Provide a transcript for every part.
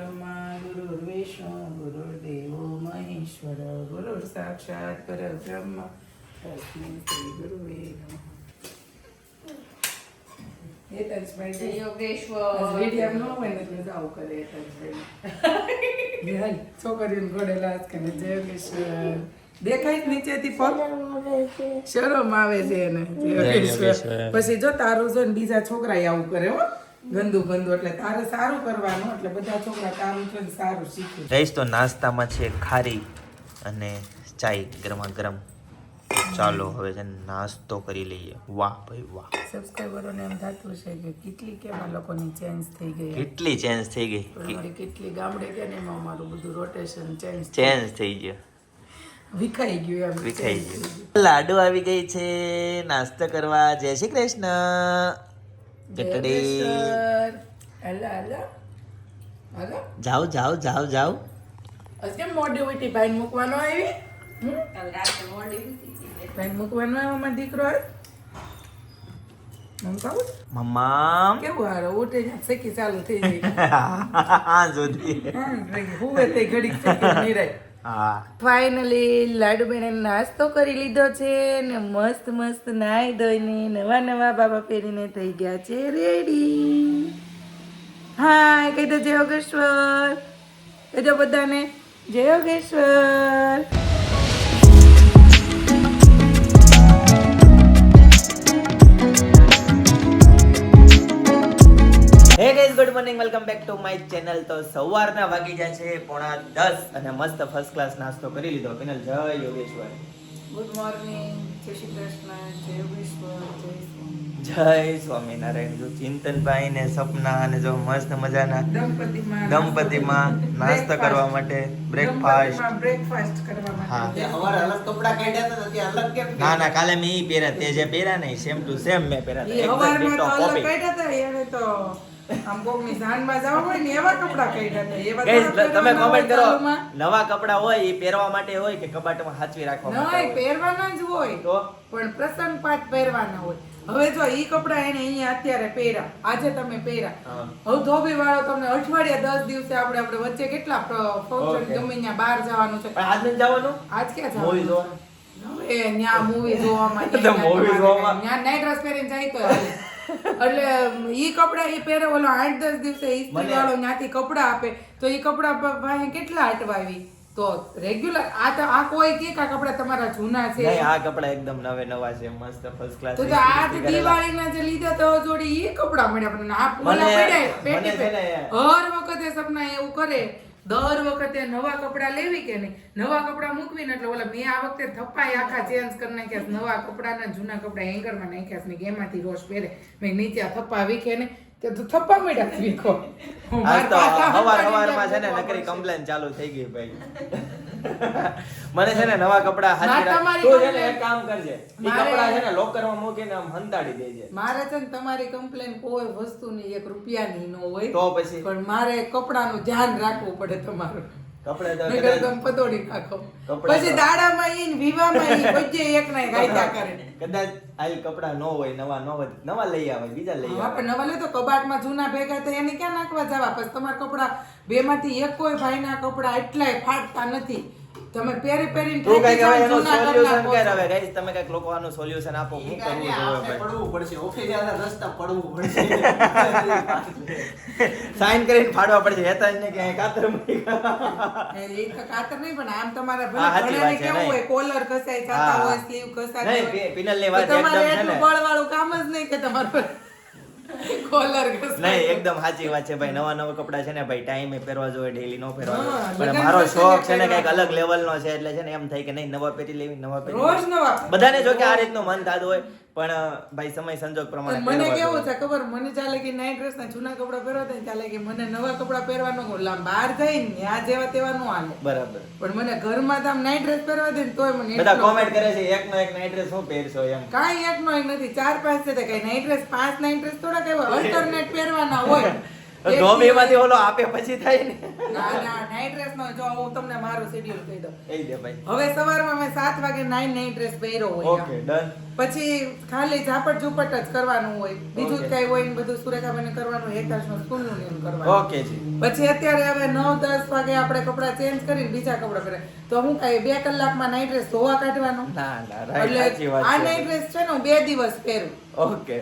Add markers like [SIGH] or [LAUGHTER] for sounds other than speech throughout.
બ્રહ્મા ગુરુર્વિષ્ણુ ગુરુર્દેવો મહેશ્વર ગુરુર સાક્ષાત પરબ્રહ્મ તસ્મૈ શ્રી ગુરુવે નમઃ હેતંશભાઈ જય યોગેશ્વર વીડિયો ન હોય ને એટલે જાવું કરે હેતંશભાઈ છોકરીઓને ઘોડેલા હાથ કરે જય યોગેશ્વર દેખાય નીચેથી પગ શરમ આવે છે એને પછી જો તારું જો ને બીજા છોકરા આવું કરે હો ગંદુ ગંદુ એટલે તારે સારું કરવાનું એટલે બધા છોકરા તારું છે સારું શીખે. રહીશ તો નાસ્તામાં છે ખારી અને ચાય ગરમા ગરમ. ચાલો હવે છે નાસ્તો કરી લઈએ. વાહ ભાઈ વાહ. સબસ્ક્રાઈબરોને એમ થતું છે કે કેટલી કેમ લોકોની ચેન્જ થઈ ગઈ. કેટલી ચેન્જ થઈ ગઈ? અમારી કેટલી ગામડે કે ને એમાં અમારું બધું રોટેશન ચેન્જ ચેન્જ થઈ ગયું. વિખાઈ ગયું એમ. વિખાઈ ગયું. લાડુ આવી ગઈ છે. નાસ્તો કરવા. જય શ્રી કૃષ્ણ. જય હાલો જાઓ જાઓ જાઓ જાઓ. કેમ મોડી ઉઠી ભાઈ મૂકવાનો આવી? હમ? કાલ રાતે મોડી ભાઈ મૂકવાનો આવ્યો મારો દીકરો આજ? કહું મમ્મા. કેવું હારો ઉઠે ને સેકી ચાલુ થઈ [LAUGHS] હા જોધી હા, હુવે ઘડી નિરાય. હા. ફાઇનલી લાડુબેને નાસ્તો કરી લીધો છે ને મસ્ત મસ્ત નાહી ધોઈને નવા નવા બાબા પહેરીને થઈ ગયા છે. રેડી હા કહી દો જય યોગેશ્વર કહી દો બધાને, જય welcome back to my channel તો સવારના વાગી જાય છે પોણા દસ અને મસ્ત ફર્સ્ટ ક્લાસ નાસ્તો કરી લીધો. પેનલ જય યોગેશ્વર. ગુડ મોર્નિંગ જય શ્રી કૃષ્ણ. જય યોગેશ્વર. જય સ્વામિનારાયણ. જો ચિંતનભાઈ ને સપના અને જો મસ્ત મજાના દંપતીમાં દંપતીમાં નાસ્તો કરવા માટે બ્રેકફાસ્ટ breakfast. કરવા હા. કેમ ના ના કાલે મેં ઈ પહેર્યા. તે જે પહેર્યા નહીં સેમ ટુ સેમ મેં પહેર્યા હતા. હવારમાં તો અલગ કાઢ્યા હતા, એને તો આમ કોકની જાનમાં જવા હોય ને એવા કપડાં કાઢ્યા હતા. એવા Guys, તમે કોમેન્ટ કરો નવા કપડા હોય એ પહેરવા માટે હોય કે કબાટમાં સાચવી રાખવા નહીં, પહેરવાના જ હોય. તો? પણ પ્રસંગ પાઠ પહેરવાના હોય. હવે જો ઈ કપડાં એને અહીંયા અત્યારે પહેર્યા. આજે તમે પહેર્યા. હવે ધોબી વાળો તમને અઠવાડિયા દસ દિવસે આપણે આપણે વચ્ચે કેટલા ફંક્શન. ગમે ત્યાં બહાર જવાનું છે? આજ જવાનું? આજ ક્યાં જવાનું? હવે ત્યાં મૂવી જોવામાં [LAUGHS] તો movie નાઈટ ડ્રેસ પહેરીને જાય તો. એટલે ઈ કપડા એ પહેરે ઓલો આઠ દસ દિવસે ઇસ્ત્રી વાળો ત્યાંથી કપડા આપે તો એ કપડા પાસે કેટલા અટવાવી? તો રેગ્યુલર આ તો આ કોઈ કે કા આ કપડા તમારા જૂના છે? નહીં આ કપડા એકદમ નવે નવા છે મસ્ત ફર્સ્ટ ક્લાસ તો તો આ દિવાળીના જે લીધા તો જોડી એ કપડા મળ્યા આપણને આ પડ્યા પેટી હર વખતે સપના એવું કરે દર વખતે નવા કપડા લેવી કે નહીં? નવા કપડા મૂકવીને એટલે ઓલા મેં આ વખતે થપ્પાય આખા ચેન્જ કરી નાખ્યા. નવા કપડાના જૂના કપડા હેંગરમાં નાખ્યા ને એમાંથી રોજ પહેરે. મેં નીચે થપ્પા વીખે ને તે તો થપ્પા મળ્યા વીખો. હવાર હવારમાં છે ને નકરી કમ્પ્લેન ચાલુ થઈ ગઈ ભાઈ. [LAUGHS] મને છે ને નવા કપડા હાજર તું છે ને એક કામ કરજે. ઈ કપડા છે ને લોકરમાં મૂકીને આમ હંતાડી દેજે. મારે છે ને તમારી કમ્પ્લેન કોઈ વસ્તુની એક રૂપિયાની ન હોય તો પછી? પણ મારે કપડાનું ધ્યાન રાખવું પડે તમારું. કપડા તો નકર કદાચ- તમે પતોડી નાખો. પછી દાડામાં ઈ વિવામાં ઈ બધે એક ના એક કરે. કદાચ આઈ કપડા ન હોય નવા ન હોય નવા લઈ આવે બીજા લઈ આવે. પણ નવા લે તો કબાટમાં જૂના ભેગા થાય એને ક્યાં નાખવા જવા પછી તમારા કપડા બે માંથી એક કોઈ ભાઈના કપડા એટલાય ફાટતા નથી. તમે પેરી પેરી તું કંઈક હવે એનું સોલ્યુશન નાખો હવે ગાઈસ તમે કંઈક લોકો આનું સોલ્યુશન આપો હું કરવું જોઈએ ભાઈ. પડવું પડશે ઓફિસિયલના રસ્તા પડવું પડશે. [LAUGHS] સાઈન કરીને ફાડવા પડશે હેતા ને કે કાતર મળી એ તો કાતર નહીં પણ આમ તમારે ભલે કેવું હોય કોલર ઘસાઈ જાતા. હોય સ્લીવ ઘસાતી નહીં, પિનલ લેવા તમારે એટલું બળવાળું કામ જ નહીં કે તમારું [LAUGHS] કોલર નહીં એકદમ સાચી વાત છે ભાઈ. નવા નવા કપડા છે ને ભાઈ ટાઈમે પહેરવા જોઈએ ડેલી નો પહેરવા પણ મારો શોખ છે ને. કંઈક અલગ લેવલ નો છે એટલે છે ને એમ થાય કે નહીં નવા પહેરી લેવી નવા પહેરી રોજ નવા. બધાને જો કે આ રીતનો મન થતું હોય પણ ભાઈ સમય સંજોગ પ્રમાણે મને કેવું છે ખબર? મને ચાલે કે નાઈટ ડ્રેસ ના જૂના કપડા પહેરવા થાય ચાલે કે મને નવા કપડા પહેરવાનો ગુલામ બહાર જઈને આ જેવા તેવા નો હાલે. બરાબર. પણ મને ઘરમાં તો આમ નાઈટ ડ્રેસ પહેરવા દે ને તોય મને બધા કોમેન્ટ કરે છે એક નો એક નાઈટ ડ્રેસ હું પહેરશો? એમ. કાઈ એક નો એક નથી ચાર પાંચ છે તો કઈ નાઈટ ડ્રેસ પાંચ નાઈટ ડ્રેસ થોડા કેવા અલ્ટરનેટ પહેરવાના હોય. ઓલો આપે પછી થાય ને. ના ના નાઇટ ડ્રેસ નો જો હું તમને મારું શેડ્યુલ કહી દઉં. એ દે ભાઈ. હવે સવારમાં મેં સાત વાગે નાઇન નાઇટ ડ્રેસ પહેર્યો હોય ઓકે ડન પછી ખાલી ઝાપટ ઝુપટ જ કરવાનું હોય. બીજું કઈ હોય ને બધું સુરેખાબેન કરવાનું એકાશનું નું સ્કૂલનું કરવાનું. ઓકે જી. પછી અત્યારે હવે નવ દસ વાગે આપણે કપડા ચેન્જ કરીને બીજા કપડા પહેરે તો હું કઈ બે કલાકમાં નાઇટ ડ્રેસ ધોવા કાઢવાનો? ના ના રાઈટ સાચી આ નાઇટ ડ્રેસ છે ને બે દિવસ પહેરું. ઓકે.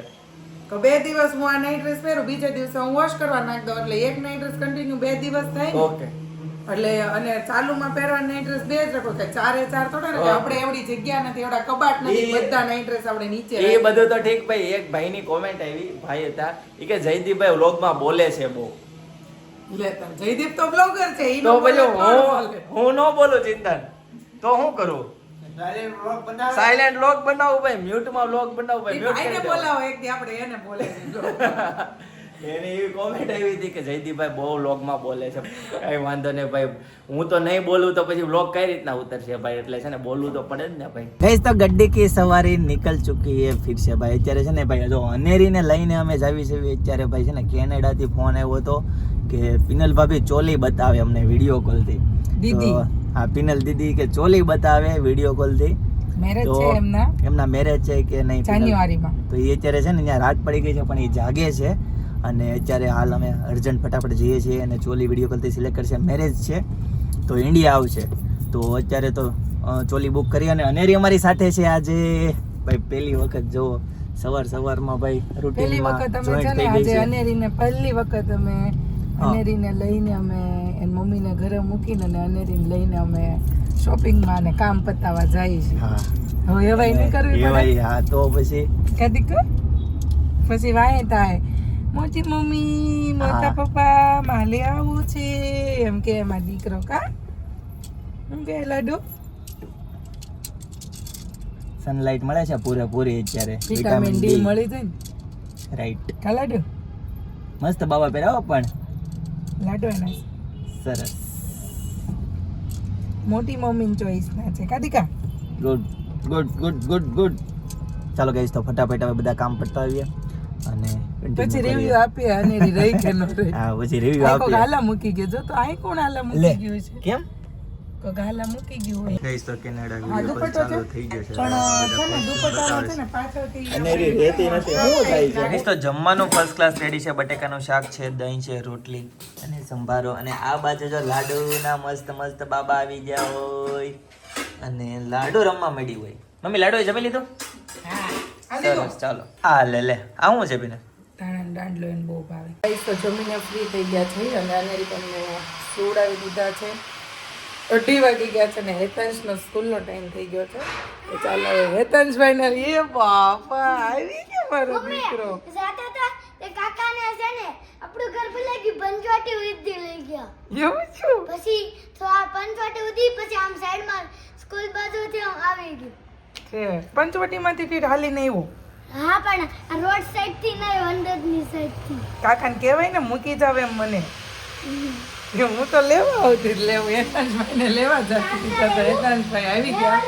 તો બે દિવસ હું આ નાઇટ ડ્રેસ પહેરું બીજા દિવસે હું વોશ કરવા નાખ દઉં. એટલે એક નાઇટ ડ્રેસ કન્ટિન્યુ બે દિવસ થાય ઓકે એટલે અને ચાલુમાં પહેરવા નાઇટ ડ્રેસ બે જ રાખો કે ચારે ચાર થોડા ને આપણે એવડી જગ્યા નથી એવડા કબાટ નથી બધા નાઇટ ડ્રેસ આપણે નીચે એ. બધું તો ઠીક ભાઈ એક ભાઈની કોમેન્ટ આવી ભાઈ હતા. એ કે જયદીપભાઈ વ્લોગમાં બોલે છે બહુ. જયદીપ તો બ્લોગર છે તો પછી હું? હું ન બોલું ચિંતન. તો હું કરું. સાયલેન્ટ લોક બનાવો. ભાઈ મ્યુટમાં લોક બનાવો ભાઈ મ્યુટ કરીને બોલાવો એક દી આપણે એને બોલે. [LAUGHS] એને એવી કોમેન્ટ આવી હતી કે જયદીપભાઈ બહુ વ્લોગમાં બોલે છે. કાંઈ વાંધો નહીં ભાઈ હું તો નહીં બોલું તો પછી વ્લોગ કઈ રીતના ઉતરશે ભાઈ? એટલે છે ને બોલવું તો પડે જ ને ભાઈ. ગઈ તો ગડ્ડી કી સવારી નીકળ ચૂકી એ ફિર છે ભાઈ. અત્યારે છે ને ભાઈ જો અનેરીને લઈને અમે જાવી છે અત્યારે ભાઈ છે ને કેનેડાથી ફોન આવ્યો હતો કે પિનલ ભાભી ચોલી બતાવે અમને વીડિયો કોલથી દીદી. હા પિનલ દીદી કે ચોલી બતાવે વીડિયો કોલથી મેરેજ છે એમના? એમના મેરેજ છે કે નહીં? જાન્યુઆરીમાં. તો એ અત્યારે છે ને ત્યાં રાત પડી ગઈ છે પણ એ જાગે છે. અને અત્યારે હાલ અમે અર્જન્ટ ફટાફટ જઈએ છીએ અને ચોલી વીડિયો કોલથી સિલેક્ટ કરશે. મેરેજ છે તો ઇન્ડિયા આવશે. તો અત્યારે તો ચોલી બુક કરી અને અનેરી અમારી સાથે છે આજે. ભાઈ પહેલી વખત જો સવાર સવારમાં ભાઈ રૂટીનમાં જોઈન્ટ થઈ ગઈ છે. અનેરીને પહેલી વખત અમે. અનેરીને લઈને અમે એની મમ્મીને ઘરે મૂકીને અને અનેરીને લઈને અમે શોપિંગમાં અને કામ પતાવવા જઈએ છીએ. હવે એવાય નહીં કરવી પડે? હા તો પછી? કદીક પછી વાય થાય. મોટી મમ્મી મોટા હા. પપ્પા માલે આવું છે. એમ કે એમાં દીકરો કા? એમ કે લાડુ? સનલાઇટ મળે છે પૂરેપૂરી અત્યારે? વિટામિન ડી મળી જાય ને? રાઈટ કા લાડુ? મસ્ત બાબા પહેરાવો પણ. લાડુ એના સરસ. મોટી મમ્મી ચોઈસ ના છે. કાદિકા good good good good good ચાલો ગઈશ તો ફટાફટ હવે બધા કામ પડતા આવીએ અને પછી. રિવ્યુ આપીએ અને રહી કે ન રહી હા પછી રિવ્યુ આપીએ. હાલા મૂકી ગયો. જો તો આ કોણ હાલા લે મૂકી ગયું છે. કેમ? હાલા મૂકી ગયું હોય. ગઈશ તો કેનેડા હા દુપટ્ટો છે? થઈ ગયો છે. પણ છે ને દુપટ્ટાનો છે ને પાછળથી અને રહેતી નથી શું થાય છે? તો જમવાનું ફર્સ્ટ ક્લાસ રેડી છે બટેકાનું શાક છે દહીં છે રોટલી અને સંભારો. અને આ બાજુ જો લાડુના મસ્ત મસ્ત બાબા આવી ગયા હોય અને લાડુ રમવા મળી હોય. મમ્મી લાડુ જમી લીધું? હા લીધો સરસ ચાલો. આ લે લે. આ શું છે બીને ધાણા દાંડલો એને બહુ ભાવે. તો જમીને ફ્રી થઈ ગયા છે અને આને તમને સોડાવી દીધા છે. અઢી વાગી ગયા છે ને હેતંશનો સ્કૂલનો ટાઈમ થઈ ગયો છે. તો ચાલો હેતંશભાઈ ને એ બાપા આવી ગયો મારો દીકરો. જાતા હતા તે કાકાને છે ને આપણું ઘર ગયું પંચવાટી ઉધી લઈ ગયા. એવું છું? પછી આ પંચવાટી ઉધી પછી આમ સાઈડમાં સ્કૂલ બાજુથી આમ આવી ગયું. છે. પંચવટીમાંથી હાલી હાલીને એવું? હા પણ આ રોડ સાઈડથી નહીં અંદરની સાઈડથી. કાકાને કહેવાય ને મૂકી જાવ એમ મને. હું તો લેવા આવતી જ લેવું હેતાંશભાઈને લેવા જતી હતી તો હેતાંશભાઈ આવી ગયા.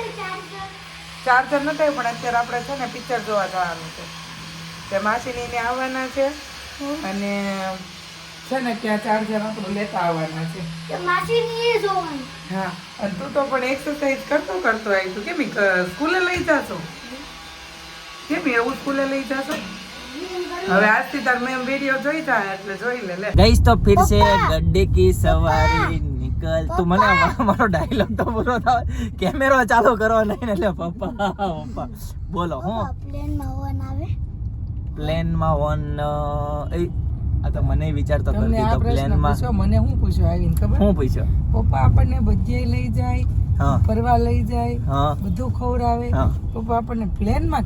ચાર્જર આવ્યું પણ અત્યારે આપણે છે ને પિક્ચર જોવા જવાનું છે. તે માસીની આવવાના છે અને છે ને ત્યાં ચાર્જર આપણું લેતા આવવાના છે. હા અને તું તો પણ એક્સરસાઇઝ કરતો કરતો આવી તું કેમ સ્કૂલે લઈ જાશો? કેમ એવું સ્કૂલે લઈ જાશો? હવે આજથી તો ફિર સે કી સવારી નિકલ તું મને મારો ડાયલોગ તો પૂરો થાય કેમેરો ચાલુ કરો એટલે પપ્પા પપ્પા. બોલો હું. પ્લેનમાં એ આ તો મને વિચાર તો કરતી તો પ્લેન મને શું પૂછ્યો આવીને ખબર? શું પૂછ્યો? પપ્પા આપણને બધે લઈ જાય ફરવા લઈ જાય બધું ખવડાવે. તો આપણને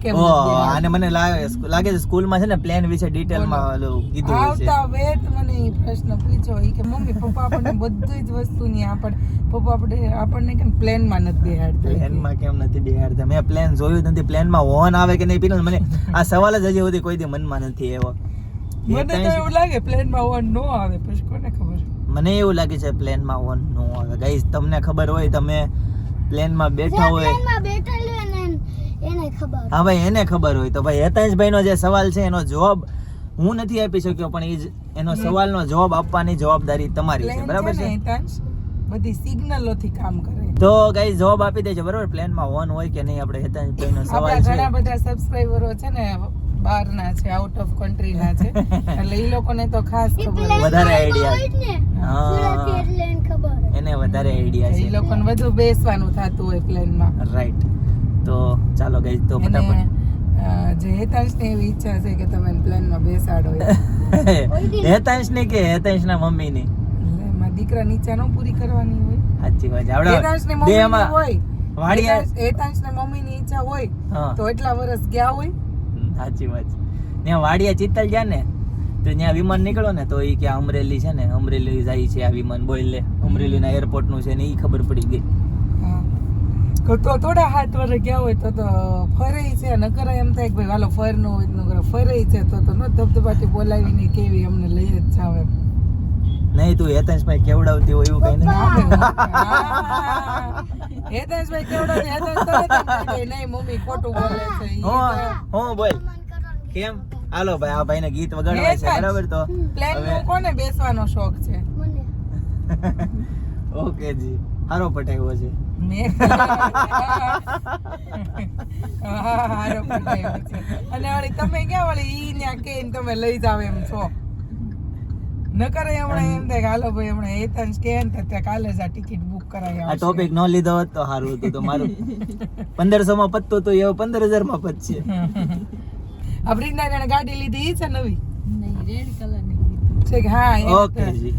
કેમ ઓ નથી બેહાડતા? આને મને લાગે છે સ્કૂલમાં છે ને પ્લેન વિશે ડિટેલમાં ઓલું કીધું આવતા વેત મને એ પ્રશ્ન પૂછ્યો. કે મમ્મી પપ્પા આપણને બધી જ વસ્તુ ની આપણ પપ્પા આપણે આપણને કેમ પ્લેનમાં નથી બેહાડતા પ્લેનમાં કેમ નથી બેહાડતા? મેં પ્લેન જોયું નથી. પ્લેનમાં હોર્ન આવે કે નહીં પીને મને આ સવાલ જ હજી સુધી કોઈ દી મનમાં નથી આવ્યો. મને તો એવું લાગે પ્લેનમાં વન નો આવે પછી કોને ખબર? મને એવું લાગે છે પ્લેનમાં ઓન નો આવે. ગાઈસ તમને ખબર હોય તમે પ્લેનમાં બેઠા હોય પ્લેનમાં બેઠેલું હોય એને ખબર. હા ભાઈ એને ખબર હોય. તો ભાઈ હેતાંશભાઈનો જે સવાલ છે એનો જવાબ હું નથી આપી શક્યો પણ એ જ એનો સવાલનો જવાબ આપવાની જવાબદારી તમારી છે. બરાબર છે બધી સિગ્નલોથી કામ કરે. તો ગાઈસ જવાબ આપી દેજો બરાબર? પ્લેનમાં ઓન હોય કે નહીં આપણે હેતાંશભાઈનો સવાલ છે. ઘણા બધા સબસ્ક્રાઇબરો છે ને બહારના છે આઉટ ઓફ કન્ટ્રીના છે. [LAUGHS] એટલે એ લોકોને તો ખાસ ખબર. વધારે હોય ને. એને ખબર એને વધારે આઈડિયા છે. એ લોકોને વધુ બેસવાનું થતું હોય પ્લેનમાં રાઈટ તો ચાલો ગઈ તો ફટાફટ. જે હેતાંશની એવી ઈચ્છા છે કે તમે પ્લેનમાં બેસાડો [LAUGHS] હેતાંશની કે હેતાંશના મમ્મીની? દીકરા નીચા નો પૂરી કરવાની હોય. સાચી વાત આપણે હેતાંશની હોય. વાડિયા હેતાંશ- હેતાંશને મમ્મીની ઈચ્છા હોય હા. તો એટલા વર્ષ ગયા હોય. સાચી વાત ત્યાં વાડિયા ચિત્તલ ગયા ને? તો ત્યાં વિમાન નીકળો ને તો એ કે અમરેલી છે ને અમરેલી જાય છે આ વિમાન બોલ લે. અમરેલીના એરપોર્ટનું છે ને એ ખબર પડી ગઈ. તો તો થોડા હાથ વર્ષ ગયા હોય તો તો ફરે છે નકર એમ થાય કે ભાઈ હાલો ફર નો હોય તો નકર ફરે છે તો તો ન ધબધબાટી બોલાવીને કેવી અમને લઈ જ જાવ એમ. નહીં તું હેતાંશભાઈ કેવડાવતી હોય એવું કઈ નહીં હેતાંશભાઈ કેવડાવતી હેતાંશ દે, નહીં મમ્મી ખોટું બોલે છે હો તો- હો બોલ. કેમ? હાલો ભાઈ આ ભાઈને ગીત વગાડવા છે બરાબર તો? પ્લેન નો કોને બેસવાનો શોખ છે? મને. [LAUGHS] ઓકે જી. હારો છે. [LAUGHS] પટાયો છે. અને વળી તમે ક્યાં વળી ઈ ન્યા કે તમે લઈ જાવ એમ છો? નકર એ હમણાં એમ થાય કે હાલો ભાઈ હમણાં હેતાંશ કે ને તો ત્યાં કાલે જ આ ટિકિટ બુક કરાવી આ ટોપિક ન લીધો હોત તો સારું હતું તો મારું [LAUGHS] પંદરસો માં પત્તો તો એવું પંદર હજારમાં પતશે. આ વૃંદાને ગાડી લીધી ઈ છે નવી? નહીં રેડ કલરની છે કે? હા ઓકે જી.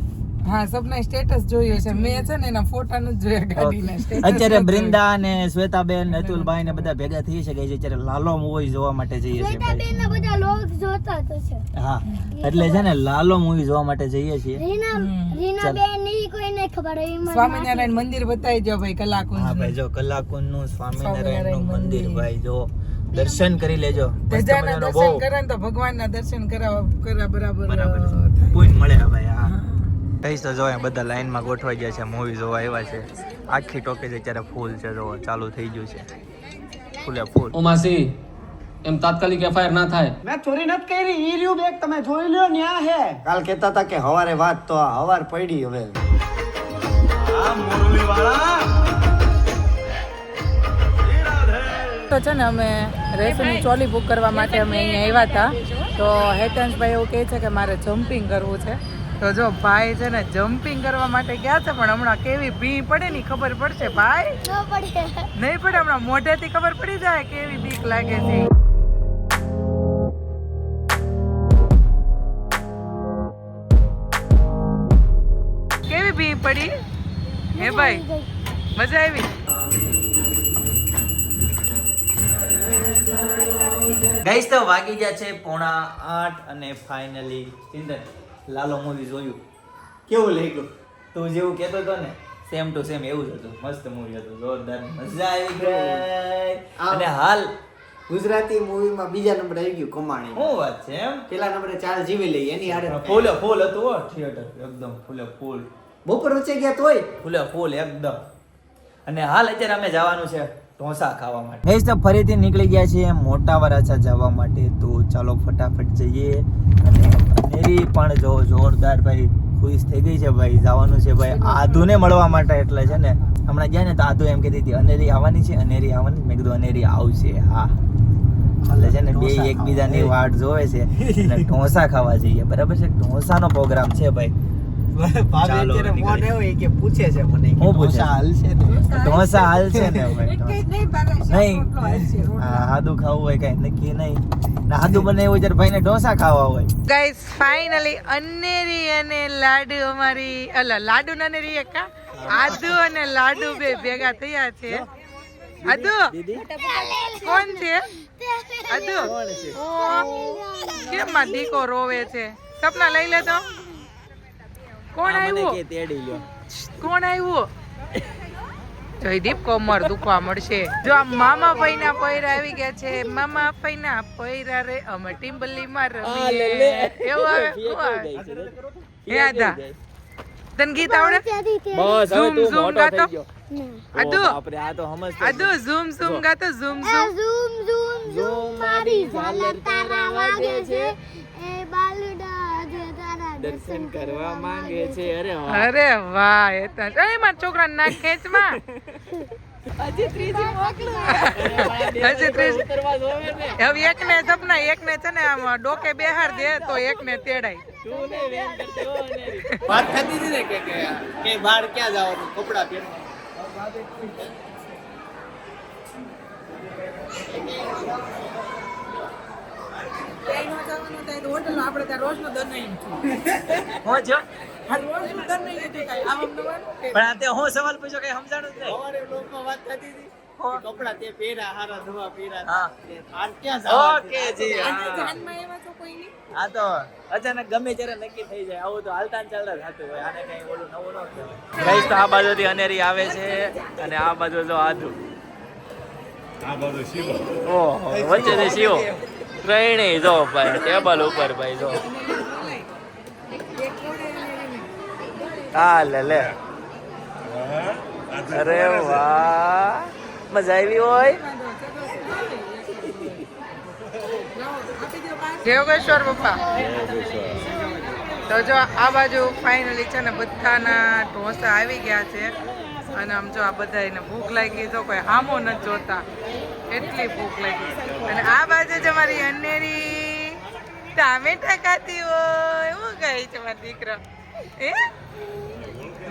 હા સપના સ્ટેટસ જોયો છે. મેં છે ને એના ફોટા નથી જોયા ગાડીના status અત્યારે બ્રિંદા ને શ્વેતાબેન અતુલભાઈ ને બધા ભેગા થઈ શકે છે અત્યારે લાલો મૂવી જોવા માટે જઈએ છીએ ભાઈ. શ્વેતાબેનના બધા લોગ જોતા તો છે. હા એટલે છે ને લાલો મૂવી જોવા માટે જઈએ છીએ. રીના રીનાબેન ઈ કોઈને ખબર હોય. સ્વામિનારાયણ મંદિર બતાવી દો ભાઈ કલાકુંજ હા ભાઈ જો કલાકુંજનું સ્વામિનારાયણનું મંદિર મંદિર. ભાઈ જો. દર્શન કરી લેજો. ધજાના દર્શન કરે ને તો ભગવાનના દર્શન કરાવ કરા બરાબર બરાબર છે. પુણ્ય મળે ભાઈ હા. કઈ તો જો બધા લાઈનમાં ગોઠવાઈ ગયા છે મૂવી જોવા આવ્યા છે. આખી ટોકેજ અત્યારે ફૂલ છે જો ચાલુ થઈ ગયું છે. ફૂલે ફૂલ. ઓ માસી એમ તાત્કાલિક એફઆઈઆર ના થાય. મેં ચોરી નથી કરી ઈ રહ્યું બેગ તમે જોઈ લ્યો ન્યા હે. કાલ કહેતા હતા કે હવારે વાત તો આ હવાર પડી હવે. તો છે ને અમે રેસની ચોલી બુક કરવા માટે અમે અહીંયા આવ્યા હતા. તો હેતંશભાઈ એવું કહે છે કે મારે જમ્પિંગ કરવું છે. તો જો ભાઈ છે ને જમ્પિંગ કરવા માટે ગયા છે પણ હમણાં કેવી ભી પડે ની ખબર પડશે ભાઈ? નહીં પડે હમણાં મોઢેથી ખબર પડી જાય કેવી બીક લાગે છે. કેવી ભી પડી? હે ભાઈ મજા આવી? ગાઈસ તો વાગી ગયા છે પોણા આઠ અને ફાઇનલી ચિંતન લાલો મૂવી જોયું. કેવું લાગ્યું? તું જેવું કહેતો હતો ને સેમ ટુ સેમ એવું જ હતું. મસ્ત મૂવી હતું જોરદાર મજા આવી ગઈ. અને હાલ ગુજરાતી મૂવીમાં બીજા નંબર આવી ગયું કમાણી. શું વાત છે એમ? પેલા નંબરે ચાર જીવી લઈ એની આડે ફૂલ ફૂલ હતું હો થિયેટર એકદમ ફૂલે ફૂલ. બપોર વચ્ચે ગયા તોય? ફૂલે ફૂલ એકદમ. અને હાલ અત્યારે અમે જવાનું છે ઢોસા ખાવા માટે. ગઈસ તો ફરીથી નીકળી ગયા છીએ મોટા વરાછા જવા માટે. તો ચાલો ફટાફટ જઈએ. અને અનેરી પણ જો જોરદાર ભાઈ ખુશ થઈ ગઈ છે ભાઈ. જવાનું છે ભાઈ આધુને મળવા માટે એટલે છે ને. હમણાં ગયા ને તો આધુ એમ કહેતી હતી અનેરી આવવાની છે અનેરી આવવાની મેં કીધું અનેરી આવશે. હા. એટલે છે ને બે એકબીજાની. વાટ જોવે છે. અને ઢોસા ખાવા જઈએ. બરાબર છે? ઢોસાનો પ્રોગ્રામ છે ભાઈ. પૂછે છે મને હું પૂછે? ઢોસા હાલ છે ને નહીં હાદું ખાવું હોય કઈ નક્કી નહીં. ને બને એવું જ્યારે ભાઈને ઢોસા ખાવા હોય. ગાઈસ ફાઇનલી અનેરી અને લાડુ અમારી અલા લાડુ ને અનેરી એક આદુ અને લાડુ બે ભેગા થયા છે. આદુ કોણ છે? આદુ કેમ માં દીકો રોવે છે? સપના લઈ લે તો કોણ આવ્યું? તેડી લ્યો. કોણ આવ્યું? જયદીપ કોમર દુખવા મળશે. જો આ મામા ભાઈના પૈરા આવી ગયા છે મામા ભાઈના પૈરા રે અમે ટીમ્બલી માં રમીએ. એવું હે આદા. તને ગીત આવડે? તે બસ ઝૂમ ઝૂમ ગાતો? ના. આદુ? આપણે આ તો સમજતો આદુ ઝૂમ ઝૂમ ગાતો ઝૂમ ઝૂમ. ઝૂમ ઝૂમ ઝૂમ મારી ઝાલર તારા વાગે છે. એ બાલુડા. દર્શન કરવા માંગે છે. અરે વાહ. અરે વાહ એ તો એ મારા છોકરા નાક ખેંચમાં. હજી ત્રીજી મોકલું. હજી ત્રીજી. હવે એક ને સપના એક ને છે ને આમ ડોકે બેહાર દે તો એક ને તેડાય. તું ને વેન કરતી હો ને. વાત થતી હતી ને કે કે કે બહાર ક્યાં જવાનું? કપડા પહેરવા. આપણે ત્યાં રોજ નો દર હો જો. નહીં પણ આ તે હું સવાલ પૂછ્યો કઈ સમજાણું જ નહીં. સવારે બ્લોગમાં વાત થતી હતી. કપડા તે હારા ધોવા હા. તે. આ તો અચાનક ગમે ત્યારે નક્કી થઈ જાય. આવું તો હાલતા ચાલતા થતું હોય. આને કઈ ઓલું નવું ન કહેવાય. ગઈશ તો આ બાજુથી અનેરી આવે છે અને આ બાજુ જો આધુ આ બાજુ શિવ. ઓહો વચ્ચેથી શિવો. ત્રણેય જો ભાઈ ટેબલ ઉપર ભાઈ જો. હા લે લે અરે વાહ, મજા આવી હોય? યોગેશ્વર પપ્પા. તો જો આ બાજુ ફાઇનલી છે ને બધાના ઢોસા આવી ગયા છે. અને આમ જો આ બધા એને ભૂખ લાગી તો કોઈ હામો નથી જોતા. એટલી ભૂખ લાગી. અને આ બાજુ જ મારી અનેરી ટામેટા ખાતી હોય. એવું કહે છે મારો દીકરો. એ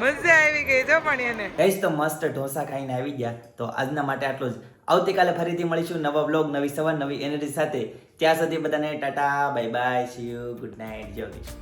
મજા આવી ગઈ જો પણ એને. ગઈશ તો મસ્ત ઢોસા ખાઈને આવી ગયા. તો આજના માટે આટલું જ. આવતીકાલે ફરીથી મળીશું નવા બ્લોગ નવી સવાર, નવી એનર્જી સાથે. ત્યાં સુધી બધાને tata bye bye see you good night જોગીશ